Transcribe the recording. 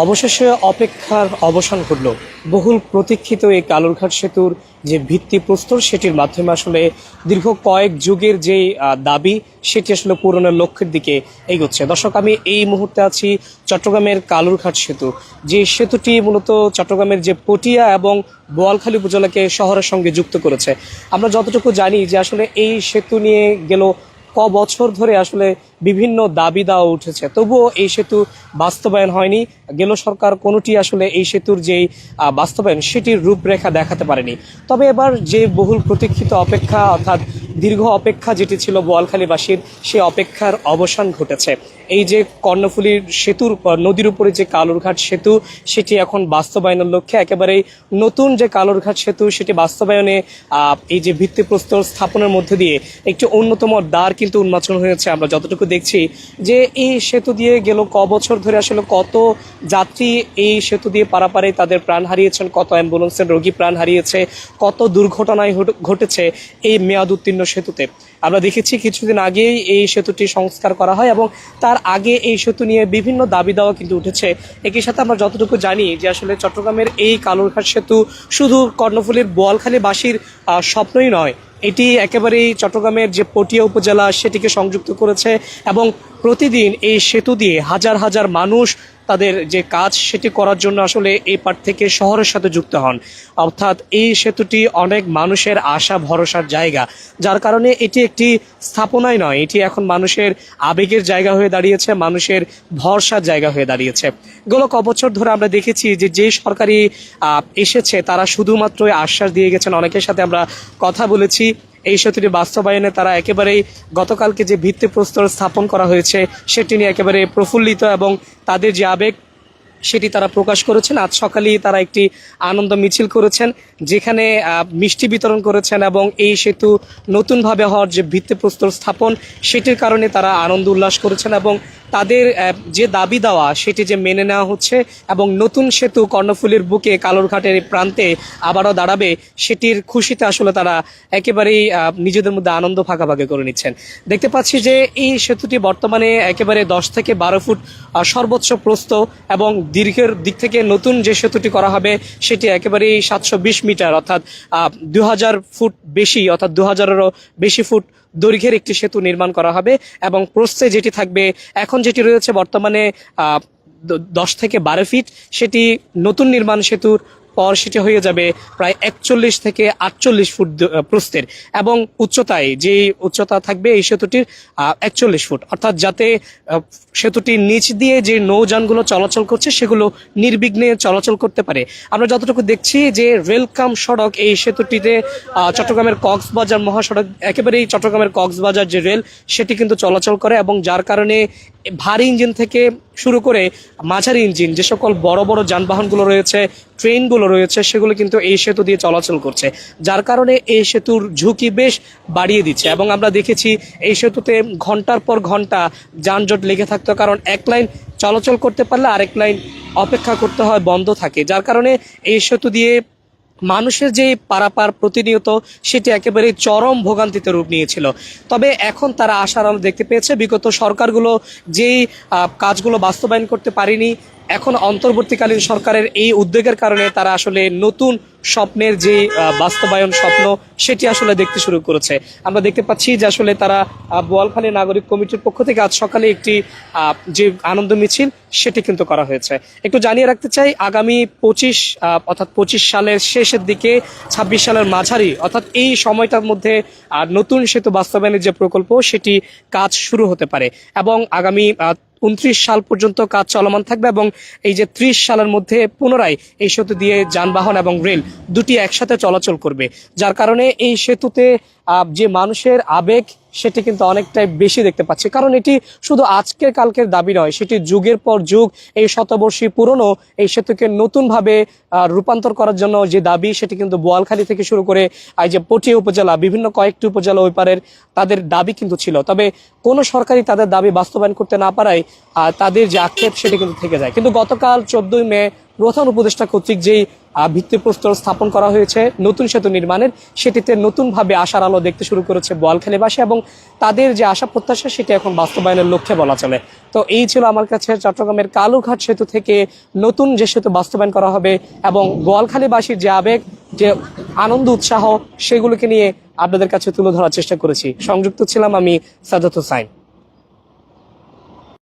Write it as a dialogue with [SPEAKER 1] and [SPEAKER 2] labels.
[SPEAKER 1] অবশেষে অপেক্ষার অবসান ঘটল। বহুল প্রতীক্ষিত এই কালুরঘাট সেতুর যে ভিত্তিপ্রস্তর সেটির মাধ্যমে আসলে দীর্ঘ কয়েক যুগের যে দাবি, সেটি আসলে পূরণের লক্ষ্যের দিকে এগোচ্ছে। দর্শক, আমি এই মুহূর্তে আছি চট্টগ্রামের কালুরঘাট সেতু। যে সেতুটি মূলত চট্টগ্রামের যে পটিয়া এবং বোয়ালখালী উপজেলাকে শহরের সঙ্গে যুক্ত করেছে। আমরা যতটুকু জানি যে আসলে এই সেতু নিয়ে গেল ক বছর ধরে আসলে বিভিন্ন দাবি দেওয়া উঠেছে। তবুও এই সেতু বাস্তবায়ন হয়নি। গেল সরকার কোনোটি আসলে এই সেতুর যেই বাস্তবায়ন, সেটির রূপরেখা দেখাতে পারেনি। তবে এবার যে বহুল প্রতীক্ষিত অপেক্ষা, অর্থাৎ দীর্ঘ অপেক্ষা যেটি ছিল বোয়ালখালীবাসীর, সে অপেক্ষার অবসান ঘটেছে। এই যে কর্ণফুলীর সেতুর, নদীর উপরে যে কালুরঘাট সেতু, সেটি এখন বাস্তবায়নের লক্ষ্যে একেবারেই নতুন যে কালুরঘাট সেতু, সেটি বাস্তবায়নে এই যে ভিত্তিপ্রস্তর স্থাপনের মধ্যে দিয়ে একটি অন্যতম দ্বার কিন্তু উন্মোচন হয়েছে। আমরা যতটুকু দেখছি যে এই সেতু দিয়ে গেল ক বছর ধরে আসলে কত যাত্রী এই সেতু দিয়ে পারাপারে তাদের প্রাণ হারিয়েছেন, কত অ্যাম্বুলেন্সের রোগী প্রাণ হারিয়েছে, কত দুর্ঘটনায় ঘটেছে, এই মেয়াদ উত্তীর্ণ সেতুতে। আমরা দেখেছি কিছুদিন আগেই এই সেতুটি সংস্কার করা হয় এবং তার আগে এই সেতু নিয়ে বিভিন্ন দাবি দাওয়া কিন্তু উঠেছে। একই সাথে আমরা যতটুকু জানি যে আসলে চট্টগ্রামের এই কালুরঘাট সেতু শুধু কর্ণফুলীর বোয়ালখালীবাসীর স্বপ্নই নয়। এটি একেবারেই চট্টগ্রামের যে পটিয়া উপজেলা সেটিকে সংযুক্ত করেছে এবং প্রতিদিন এই সেতু দিয়ে হাজার হাজার মানুষ তাদের যে কাজ সেটি করার জন্য আসলে এই পার থেকে শহরের সাথে যুক্ত হন। অর্থাৎ এই সেতুটি অনেক মানুষের আশা, ভরসার জায়গা। যার কারণে এটি একটি স্থাপনাই নয়, এটি এখন মানুষের আবেগের জায়গা হয়ে দাঁড়িয়েছে, মানুষের ভরসার জায়গা হয়ে দাঁড়িয়েছে। গেল ক বছর ধরে আমরা দেখেছি যে যে সরকারি এসেছে তারা শুধুমাত্র আশ্বাস দিয়ে গেছেন। অনেকের সাথে আমরা কথা বলেছি। এই সেতুটি বাস্তবায়নে তারা একেবারেই গতকালকে যে ভিত্তিপ্রস্তর স্থাপন করা হয়েছে, সেটি নিয়ে একেবারে প্রফুল্লিত এবং তাদের যে আবেগ সেটি তারা প্রকাশ করেছেন। আজ সকালেই তারা একটি আনন্দ মিছিল করেছেন, যেখানে মিষ্টি বিতরণ করেছেন এবং এই সেতু নতুনভাবে হওয়ার যে ভিত্তিপ্রস্তর স্থাপন, সেটির কারণে তারা আনন্দ উল্লাস করেছেন এবং তাদের যে দাবি দেওয়া, সেটি যে মেনে নেওয়া হচ্ছে এবং নতুন সেতু কর্ণফুলীর বুকে কালোরঘাটের প্রান্তে আবারও দাঁড়াবে, সেটির খুশিতে আসলে তারা একেবারেই নিজেদের মধ্যে আনন্দ ভাগাভাগি করে নিচ্ছেন। দেখতে পাচ্ছি যে এই সেতুটি বর্তমানে একেবারে দশ থেকে বারো ফুট সর্বোচ্চ প্রস্ত এবং দীর্ঘের দিক থেকে নতুন যে সেতুটি করা হবে, সেটি একেবারেই সাতশো বিশ মিটার, অর্থাৎ দু হাজার ফুট বেশি, অর্থাৎ দু হাজারেরও বেশি ফুট দৈর্ঘ্যের একটি সেতু নির্মাণ করা হবে এবং প্রস্থে যেটি থাকবে, এখন যেটি রয়েছে বর্তমানে দশ থেকে বারো ফিট, সেটি নতুন নির্মাণ সেতুর পর সেটি হয়ে যাবে প্রায় একচল্লিশ থেকে আটচল্লিশ ফুট প্রস্থের। এবং উচ্চতায় যে উচ্চতা থাকবে এই সেতুটির একচল্লিশ ফুট। অর্থাৎ যাতে সেতুটির নিচ দিয়ে যে নৌযানগুলো চলাচল করছে, সেগুলো নির্বিঘ্নে চলাচল করতে পারে। আমরা যতটুকু দেখছি যে রেলকাম সড়ক এই সেতুটিতে চট্টগ্রামের কক্সবাজার মহাসড়ক, একেবারেই চট্টগ্রামের কক্সবাজার যে রেল, সেটি কিন্তু চলাচল করে এবং যার কারণে ভারী ইঞ্জিন থেকে শুরু করে মাঝারি ইঞ্জিন, যে সকল বড় বড় যানবাহনগুলো রয়েছে, ট্রেনগুলো রয়েছে, সেগুলো কিন্তু এই সেতু দিয়ে চলাচল করছে। যার কারণে এই সেতুর ঝুঁকি বেশ বাড়িয়ে দিচ্ছে এবং আমরা দেখেছি এই সেতুতে ঘণ্টার পর ঘণ্টা যানজট লেগে থাকতো কারণ এক লাইন চলাচল করতে পারলে আরেক লাইন অপেক্ষা করতে হয়, বন্ধ থাকে। যার কারণে এই সেতু দিয়ে মানুষের যে পারাপার প্রতিনিয়ত, সেটি একেবারে চরম ভোগান্তিতে রূপ নিয়েছিল। তবে এখন তারা আশার আলো দেখতে পেয়েছে। বিগত সরকারগুলো যেই কাজগুলো বাস্তবায়ন করতে পারেনি, এখন অন্তর্বর্তীকালীন সরকারের এই উদ্যোগের কারণে তারা আসলে নতুন স্বপ্নের যে বাস্তবায়ন স্বপ্ন, সেটি আসলে দেখতে শুরু করেছে। আমরা দেখতে পাচ্ছি যে আসলে তারা বোয়ালখালী নাগরিক কমিটির পক্ষ থেকে আজ সকালে একটি যে আনন্দ মিছিল, সেটি কিন্তু করা হয়েছে। একটু জানিয়ে রাখতে চাই, আগামী পঁচিশ অর্থাৎ পঁচিশ সালের শেষের দিকে, ছাব্বিশ সালের মাঝারি, অর্থাৎ এই সময়টার মধ্যে নতুন সেতু বাস্তবায়নের যে প্রকল্প, সেটি কাজ শুরু হতে পারে। এবং আগামী উনত্রিশ সাল পর্যন্ত কাজ চলমান থাকবে এবং এই যে ত্রিশ সালের মধ্যে পুনরায় এই সেতু দিয়ে যানবাহন এবং রেল দুটি একসাথে চলাচল করবে। যার কারণে এই সেতুতে যে মানুষের আবেগ সেটি কিন্তু অনেকটাই বেশি দেখতে পাচ্ছি। কারণ এটি শুধু আজকের কালকের দাবি নয়, সেটি যুগের পর যুগ, এই শতবর্ষী পুরনো, এই সেতুকে নতুনভাবে রূপান্তর করার জন্য যে দাবি, সেটি কিন্তু বোয়ালখালী থেকে শুরু করে, এই যে পটিয়া উপজেলা, বিভিন্ন কয়েকটি উপজেলা ওই পারের তাদের দাবি কিন্তু ছিল। তবে কোনো সরকারই তাদের দাবি বাস্তবায়ন করতে না পারায় তাদের যে আক্ষেপ, সেটি কিন্তু থেকে যায়। কিন্তু গতকাল চোদ্দই মে প্রধান উপদেষ্টা কর্তৃক যেই ভিত্তিপ্রস্তর স্থাপন করা হয়েছে নতুন সেতু নির্মাণের। সেটিতে নতুনভাবে আশার আলো দেখতে শুরু করেছে বোয়ালখালীবাসী এবং তাদের যে আশা প্রত্যাশা, সেটি এখন বাস্তবায়নের লক্ষ্যে বলা চলে। তো এই ছিল আমার কাছে চট্টগ্রামের কালুঘাট সেতু থেকে নতুন যে সেতু বাস্তবায়ন করা হবে এবং বোয়ালখালীবাসীর যে আবেগ, যে আনন্দ, উৎসাহ, সেগুলোকে নিয়ে আপনাদের কাছে তুলে ধরার চেষ্টা করেছি। সংযুক্ত ছিলাম আমি সাদাত হোসাইন।